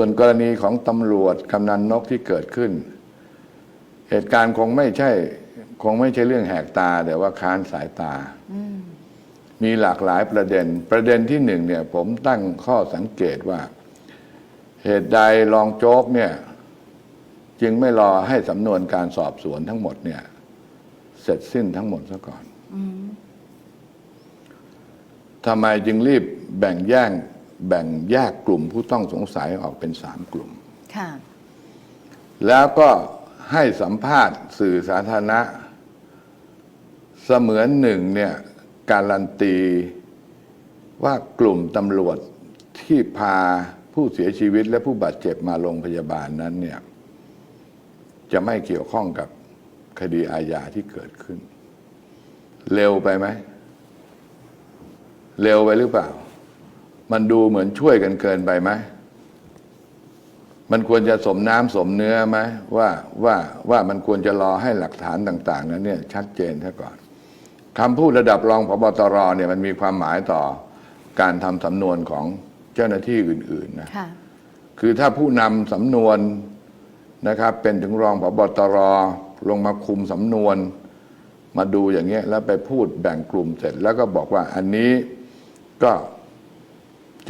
ส่วนกรณีของตำรวจกำนันนกที่เกิดขึ้น เหตุการณ์คงไม่ใช่ คงไม่ใช่เรื่องแหกตา แต่ว่าค้านสายตา มีหลากหลายประเด็น ประเด็นที่หนึ่งเนี่ย ผมตั้งข้อสังเกตว่า เหตุใดรองโจ๊กเนี่ย จึงไม่รอให้สำนวนการสอบสวนทั้งหมดเนี่ย เสร็จสิ้นทั้งหมดซะก่อนทำไมจึงรีบแบ่งแยก แบ่งแยกกลุ่มผู้ต้องสงสัยออกเป็นสามกลุ่มค่ะแล้วก็ให้สัมภาษณ์สื่อสาธารณะ เสมือนหนึ่งเนี่ยการันตีว่ากลุ่มตำรวจที่พาผู้เสียชีวิตและผู้บาดเจ็บมาโรงพยาบาลนั้นเนี่ยจะไม่เกี่ยวข้องกับคดีอาญาที่เกิดขึ้น เร็วไปไหม เร็วไปหรือเปล่า มันดูเหมือนช่วยกันเกินไปไหมมันควรจะสมน้ำสมเนื้อไหมว่าว่าว่ามันควรจะรอให้หลักฐานต่าง ๆ นั้นเนี่ยชัดเจนซะก่อนคำพูดระดับรองพบตรเนี่ยมันมีความหมายต่อการทำสำนวนของเจ้าหน้าที่อื่น ๆนะค่ะคือถ้าผู้นำสำนวนนะครับ เป็นถึงรองพบตรลงมาคุมสำนวน มาดูอย่างเงี้ยแล้วไปพูดแบ่งกลุ่มเสร็จ แล้วก็บอกว่าอันนี้ก็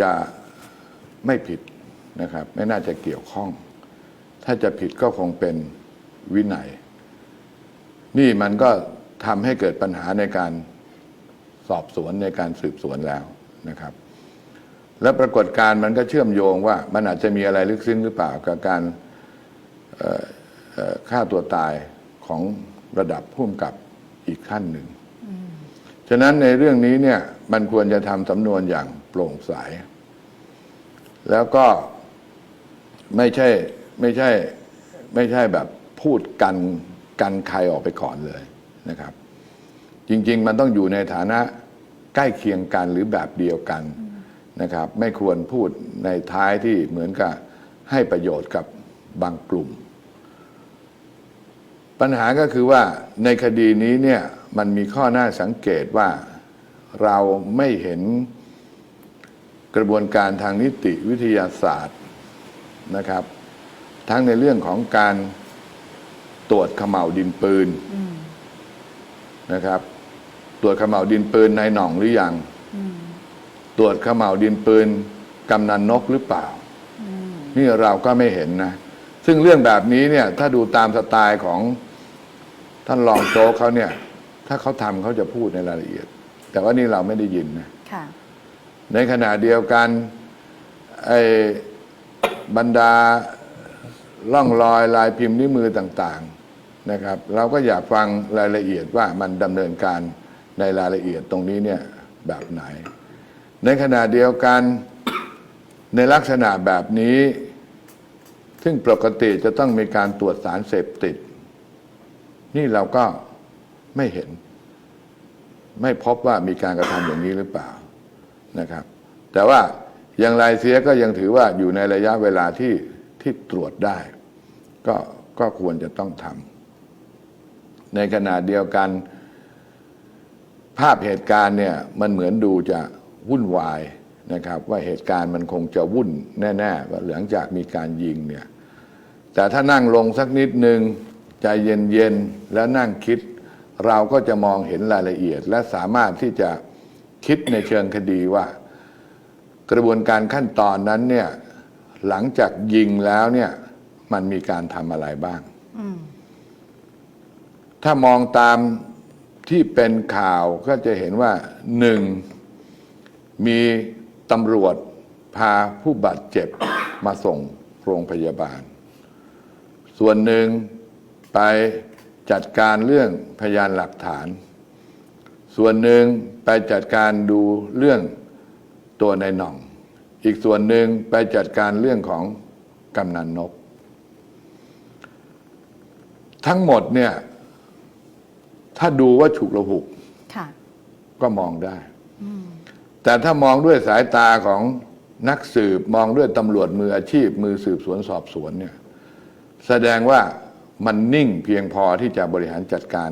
จะไม่ผิดนะครับ ไม่น่าจะเกี่ยวข้อง ถ้าจะผิดก็คงเป็นวินัย นี่มันก็ทำให้เกิดปัญหาในการสอบสวนในการสืบสวนแล้วนะครับ และปรากฏการมันก็เชื่อมโยงว่ามันอาจจะมีอะไรลึกซึ้งหรือเปล่ากับการฆ่าตัวตายของระดับผู้กำกับอีกขั้นหนึ่ง ฉะนั้นในเรื่องนี้เนี่ยมันควรจะทำสำนวนอย่าง โปร่งใส แล้วก็ไม่ใช่ไม่ใช่ไม่ใช่แบบพูดกันกันใครออกไปก่อนเลยนะครับ จริง ๆ มันต้องอยู่ในฐานะใกล้เคียงกันหรือแบบเดียวกันนะครับ ไม่ควรพูดในท้ายที่เหมือนกับให้ประโยชน์กับบางกลุ่ม ปัญหาก็คือว่าในคดีนี้เนี่ยมันมีข้อน่าสังเกตว่าเราไม่เห็น กระบวนการทางนิติวิทยาศาสตร์นะครับ ทั้งในเรื่องของการตรวจเขม่าวดินปืนนะครับ ตรวจเขม่าวดินปืนในหน่องหรือยังตรวจเขม่าวดินปืนกำนันนกหรือเปล่า นี่เราก็ไม่เห็นนะ ซึ่งเรื่องแบบนี้เนี่ย ถ้าดูตามสไตล์ของท่านรองโจ๊กเขาเนี่ย ถ้าเขาทำเขาจะพูดในรายละเอียด แต่ว่านี่เราไม่ได้ยินนะค่ะ ในขณะเดียวกันไอ้บรรดาล่องรอยลายพิมพ์นิ้วมือต่างๆนะครับ เราก็อยากฟังรายละเอียดว่ามันดำเนินการในรายละเอียดตรงนี้เนี่ยแบบไหน ในขณะเดียวกันในลักษณะแบบนี้ ซึ่งปกติจะต้องมีการตรวจสารเสพติด นี่เราก็ไม่เห็น ไม่พบว่ามีการกระทำอย่างนี้หรือเปล่า นะครับ แต่ว่าอย่างไรเสียก็ยังถือว่าอยู่ในระยะเวลาที่ที่ตรวจได้ ก็ก็ควรจะต้องทำในขณะเดียวกัน ภาพเหตุการณ์เนี่ยมันเหมือนดูจะวุ่นวายนะครับ ว่าเหตุการณ์มันคงจะวุ่นแน่ๆว่าหลังจากมีการยิงเนี่ยแต่ถ้านั่งลงสักนิดหนึ่งใจเย็นๆแล้วนั่งคิด เราก็จะมองเห็นรายละเอียด และสามารถที่จะ คิดในเชิงคดีว่า กระบวนการขั้นตอนนั้นเนี่ยหลังจากยิงแล้วเนี่ยมันมีการทำอะไรบ้าง ถ้ามองตามที่เป็นข่าวก็จะเห็นว่าหนึ่งมีตำรวจพาผู้บาดเจ็บมาส่งโรงพยาบาล ส่วนหนึ่งไปจัดการเรื่องพยานหลักฐาน ส่วนหนึ่งไปจัดการดูเรื่องตัวในหน่อง อีกส่วนหนึ่งไปจัดการเรื่องของกำนันนก ทั้งหมดเนี่ย ถ้าดูว่าฉุกระหุกค่ะก็มองได้ แต่ถ้ามองด้วยสายตาของนักสืบมองด้วยตำรวจมืออาชีพ มือสืบสวนสอบสวนเนี่ย แสดงว่ามันนิ่งเพียงพอที่จะบริหารจัดการ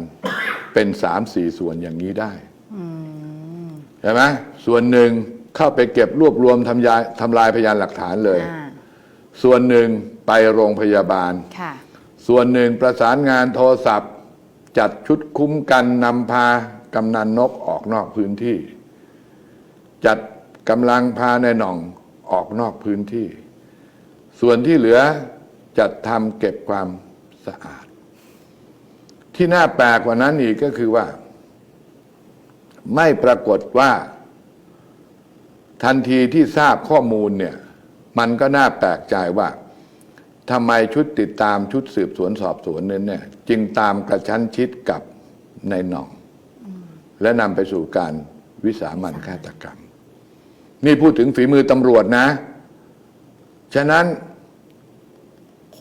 เป็นสามสี่ส่วนอย่างนี้ได้ใช่ไหมส่วนหนึ่งเข้าไปเก็บรวบรวมทำยายทำลายพยานหลักฐานเลยอ่าส่วนหนึ่งไปโรงพยาบาลค่ะส่วนหนึ่งประสานงานโทรศัพท์ จัดชุดคุ้มกันนำพากำนันนกออกนอกพื้นที่ จัดกำลังพาในหน่องออกนอกพื้นที่ ส่วนที่เหลือจัดทำเก็บความสะอาด ที่น่าแปลกกว่านั้นอีกก็คือว่า ไม่ปรากฏว่า ทันทีที่ทราบข้อมูลเนี่ย มันก็น่าแปลกใจว่าทำไมชุดติดตามชุดสืบสวนสอบสวนนั้นเนี่ย จึงตามกระชั้นชิดกับในหน่อง และนำไปสู่การวิสามันฆาตกรรม นี่พูดถึงฝีมือตำรวจนะ ฉะนั้น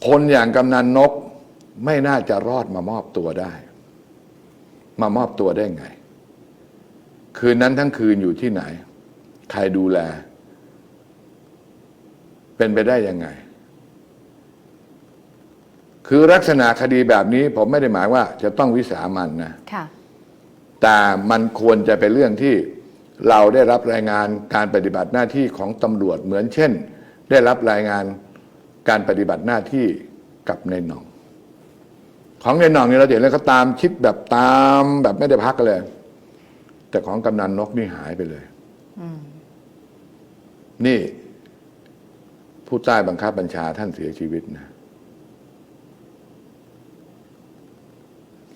คนอย่างกำนันนก ไม่น่าจะรอดมามอบตัวได้ มามอบตัวได้ไง คืนนั้นทั้งคืนอยู่ที่ไหน ใครดูแล เป็นไปได้ยังไง คือลักษณะคดีแบบนี้ ผมไม่ได้หมายว่า จะต้องวิสามันนะค่ะแต่มันควรจะเป็นเรื่องที่เราได้รับรายงานการปฏิบัติหน้าที่ของตำรวจเหมือนเช่น ได้รับรายงานการปฏิบัติหน้าที่กับในหน่อง ของในหน่องเนี่ยเราเห็นแล้วก็ตามชิดแบบตามแบบไม่ได้พักเลย แต่ของกำนันนกนี่หายไปเลยนี่ ผู้ใต้บังคับบัญชาท่านเสียชีวิตนะ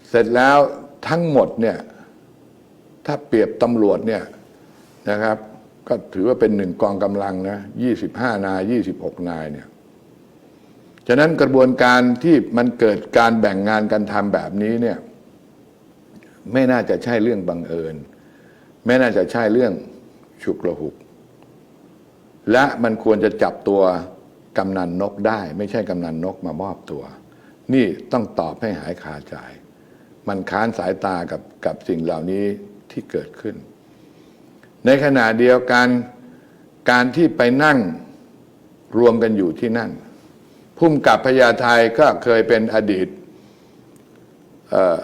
เสร็จแล้วทั้งหมดเนี่ย ถ้าเปรียบตำรวจเนี่ยนะครับ ก็ถือว่าเป็นหนึ่งกองกำลังนะยี่สิบห้านายยี่สิบหกนายเนี่ย ฉะนั้นกระบวนการที่มันเกิดการแบ่งงานกันทำแบบนี้เนี่ยไม่น่าจะใช่เรื่องบังเอิญ ไม่น่าจะใช่เรื่องฉุกระหุก และมันควรจะจับตัวกำนันนกได้ ไม่ใช่กำนันนกมามอบตัว นี่ต้องตอบให้หายคาใจ มันค้านสายตากับกับสิ่งเหล่านี้ที่เกิดขึ้น ในขณะเดียวกันการที่ไปนั่งรวมกันอยู่ที่นั่น พุ่มกับพญาไทก็เคยเป็นอดีตเอ่อ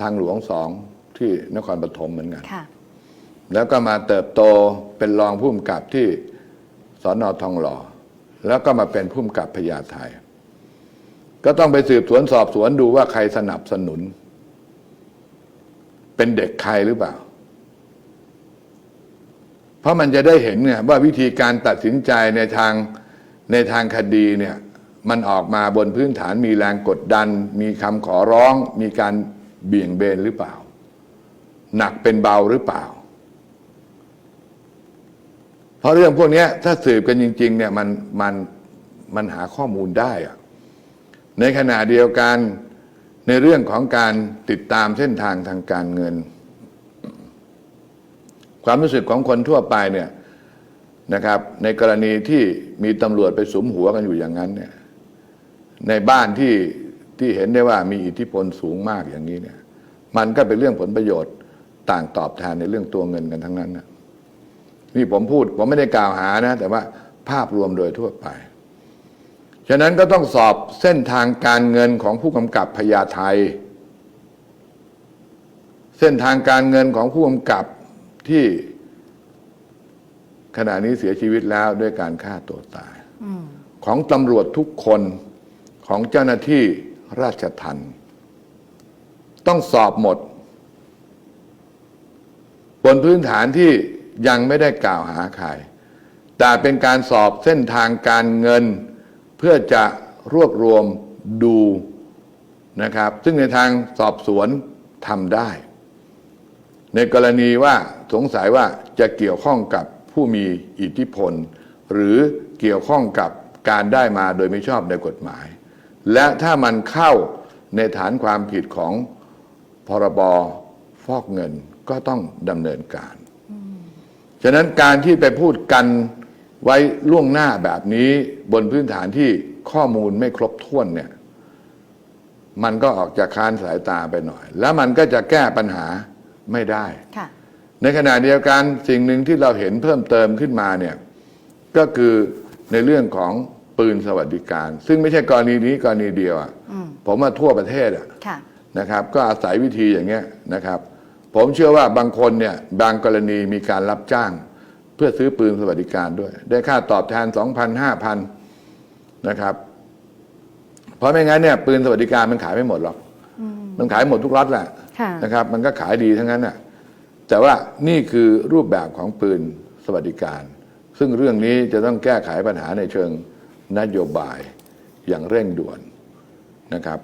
ทางหลวงสองที่นครปฐมเหมือนกันค่ะแล้วก็มาเติบโตเป็นรองผู้กำกับที่สอนอทองหล่อ แล้วก็มาเป็นผู้กำกับพญาไทก็ต้องไปสืบสวนสอบสวนดูว่าใครสนับสนุน เป็นเด็กใครหรือเปล่า เพราะมันจะได้เห็นเนี่ยว่าวิธีการตัดสินใจในทางในทางคดีเนี่ย มันออกมาบนพื้นฐานมีแรงกดดัน มีคำขอร้อง มีการเบี่ยงเบนหรือเปล่า หนักเป็นเบาหรือเปล่า เพราะเรื่องพวกนี้ถ้าสืบกันจริง ๆ เนี่ยมันมันมันหาข้อมูลได้อะในขณะเดียวกันในเรื่องของการติดตามเส้นทางทางการเงิน ความรู้สึกของคนทั่วไปเนี่ยนะครับในกรณีที่มีตำรวจไปสมหัวกันอยู่อย่างนั้นเนี่ย ในบ้านที่ที่เห็นได้ว่ามีอิทธิพลสูงมากอย่างนี้เนี่ย มันก็เป็นเรื่องผลประโยชน์ต่างตอบแทนในเรื่องตัวเงินกันทั้งนั้นนะนี่ผมพูดผมไม่ได้กล่าวหานะ แต่ว่าภาพรวมโดยทั่วไป ฉะนั้นก็ต้องสอบเส้นทางการเงินของผู้กำกับพญาไทเส้นทางการเงินของผู้กำกับที่ขณะนี้เสียชีวิตแล้วด้วยการฆ่าตัวตายของตำรวจทุกคน ของเจ้าหน้าที่ราชทัณฑ์ต้องสอบหมด บนพื้นฐานที่ยังไม่ได้กล่าวหาใครแต่เป็นการสอบเส้นทางการเงิน เพื่อจะรวบรวมดูนะครับ ซึ่งในทางสอบสวนทำได้ ในกรณีว่าสงสัยว่าจะเกี่ยวข้องกับผู้มีอิทธิพล หรือเกี่ยวข้องกับการได้มาโดยไม่ชอบในกฎหมาย และถ้ามันเข้าในฐานความผิดของพรบฟอกเงินก็ต้องดำเนินการ ฉะนั้นการที่ไปพูดกันไว้ล่วงหน้าแบบนี้บนพื้นฐานที่ข้อมูลไม่ครบถ้วนเนี่ย มันก็ออกจากค้านสายตาไปหน่อย แล้วมันก็จะแก้ปัญหาไม่ได้ค่ะในขณะเดียวกันสิ่งหนึ่งที่เราเห็นเพิ่มเติมขึ้นมาเนี่ย ก็คือในเรื่องของ ปืนสวัสดิการ ซึ่งไม่ใช่กรณีนี้กรณีเดียวอะผมว่าทั่วประเทศอะค่ะนะครับ ก็อาศัยวิธีอย่างเงี้ยนะครับ ผมเชื่อว่าบางคนเนี่ยบางกรณีมีการรับจ้าง เพื่อซื้อปืนสวัสดิการด้วย ได้ค่าตอบแทนสองพันห้าพันนะครับ เพราะไม่งั้นเนี่ยปืนสวัสดิการมันขายไม่หมดหรอกมันขายหมดทุกล็อตแหละค่ะนะครับ มันก็ขายดีทั้งนั้นน่ะแต่ว่านี่คือรูปแบบของปืนสวัสดิการ ซึ่งเรื่องนี้จะต้องแก้ไขปัญหาในเชิง นโยบายอย่างเร่งด่วนนะครับ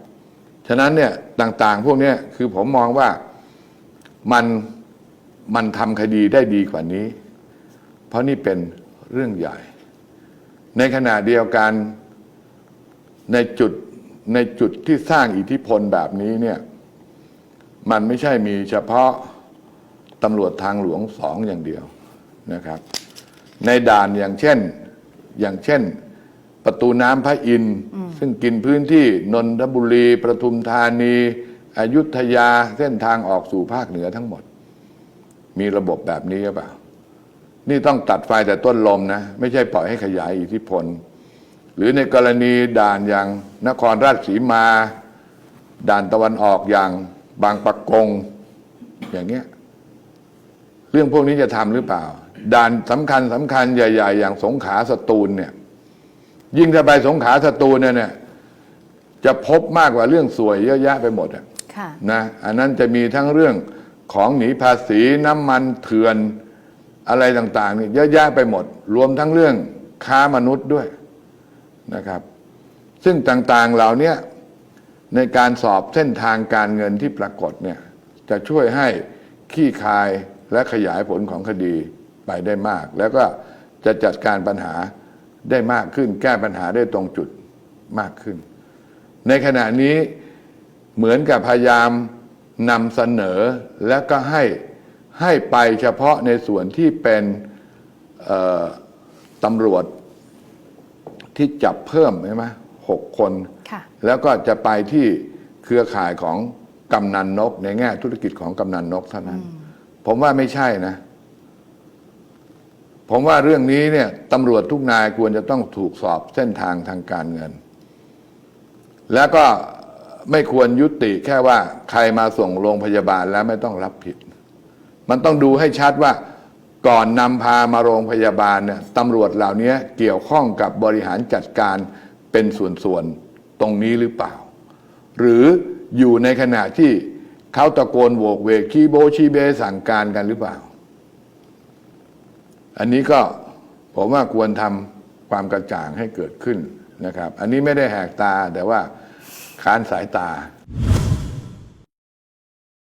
ฉะนั้นเนี่ยต่างๆ พวกนี้คือผมมองว่ามันมันทำคดีได้ดีกว่านี้ เพราะนี่เป็นเรื่องใหญ่ ในขณะเดียวกันในจุดในจุดที่สร้างอิทธิพลแบบนี้เนี่ยมันไม่ใช่มีเฉพาะตำรวจทางหลวงสองอย่างเดียวนะครับ ในด่านอย่างเช่นอย่างเช่น ประตูน้ำพระอินทร์ซึ่งกินพื้นที่นนทบุรีประทุมธานี อยุธยาเส้นทางออกสู่ภาคเหนือทั้งหมด มีระบบแบบนี้หรือเปล่า นี่ต้องตัดไฟแต่ต้นลมนะ ไม่ใช่ปล่อยให้ขยายอิทธิพล หรือในกรณีด่านอย่างนครราชสีมา ด่านตะวันออกอย่างบางปะกง อย่างเงี้ยเรื่องพวกนี้จะทำหรือเปล่า ด่านสำคัญสำคัญใหญ่ ๆ อย่างสงขลาสตูลเนี่ย ยิ่งถ้าไปสงขลาสตูลเนี่ยเนี่ย จะพบมากกว่าเรื่องสวยเยอะแยะไปหมดอะค่ะนะอันนั้นจะมีทั้งเรื่องของหนีภาษีน้ำมันเถื่อนอะไรต่างๆนี่เยอะแยะไปหมด รวมทั้งเรื่องค้ามนุษย์ด้วยนะครับ ซึ่งต่างๆเหล่าเนี้ยในการสอบเส้นทางการเงินที่ปรากฏเนี่ย จะช่วยให้ขี้คายและขยายผลของคดีไปได้มาก แล้วก็จะจัดการปัญหา ได้มากขึ้น แก้ปัญหาได้ตรงจุดมากขึ้น ในขณะนี้เหมือนกับพยายามนำเสนอแล้วก็ให้ให้ไปเฉพาะในส่วนที่เป็นเอ่อตำรวจที่จับเพิ่มใช่ไหมหกคนค่ะแล้วก็จะไปที่เครือข่ายของกำนันนก ในแง่ธุรกิจของกำนันนกเท่านั้น ผมว่าไม่ใช่นะ ผมว่าเรื่องนี้เนี่ยตำรวจทุกนายควรจะต้องถูกสอบเส้นทางทางการเงิน แล้วก็ไม่ควรยุติแค่ว่าใครมาส่งโรงพยาบาลแล้วไม่ต้องรับผิด มันต้องดูให้ชัดว่าก่อนนำพามาโรงพยาบาลเนี่ยตำรวจเหล่านี้เกี่ยวข้องกับบริหารจัดการเป็นส่วนๆตรงนี้หรือเปล่า หรืออยู่ในขณะที่เขาตะโกนโวกเวกชีโบชีเบสั่งการกันหรือเปล่า อันนี้ก็ผมว่าควรทำความกระจ่างให้เกิดขึ้นนะครับ อันนี้ไม่ได้แหกตาแต่ว่าค้านสายตา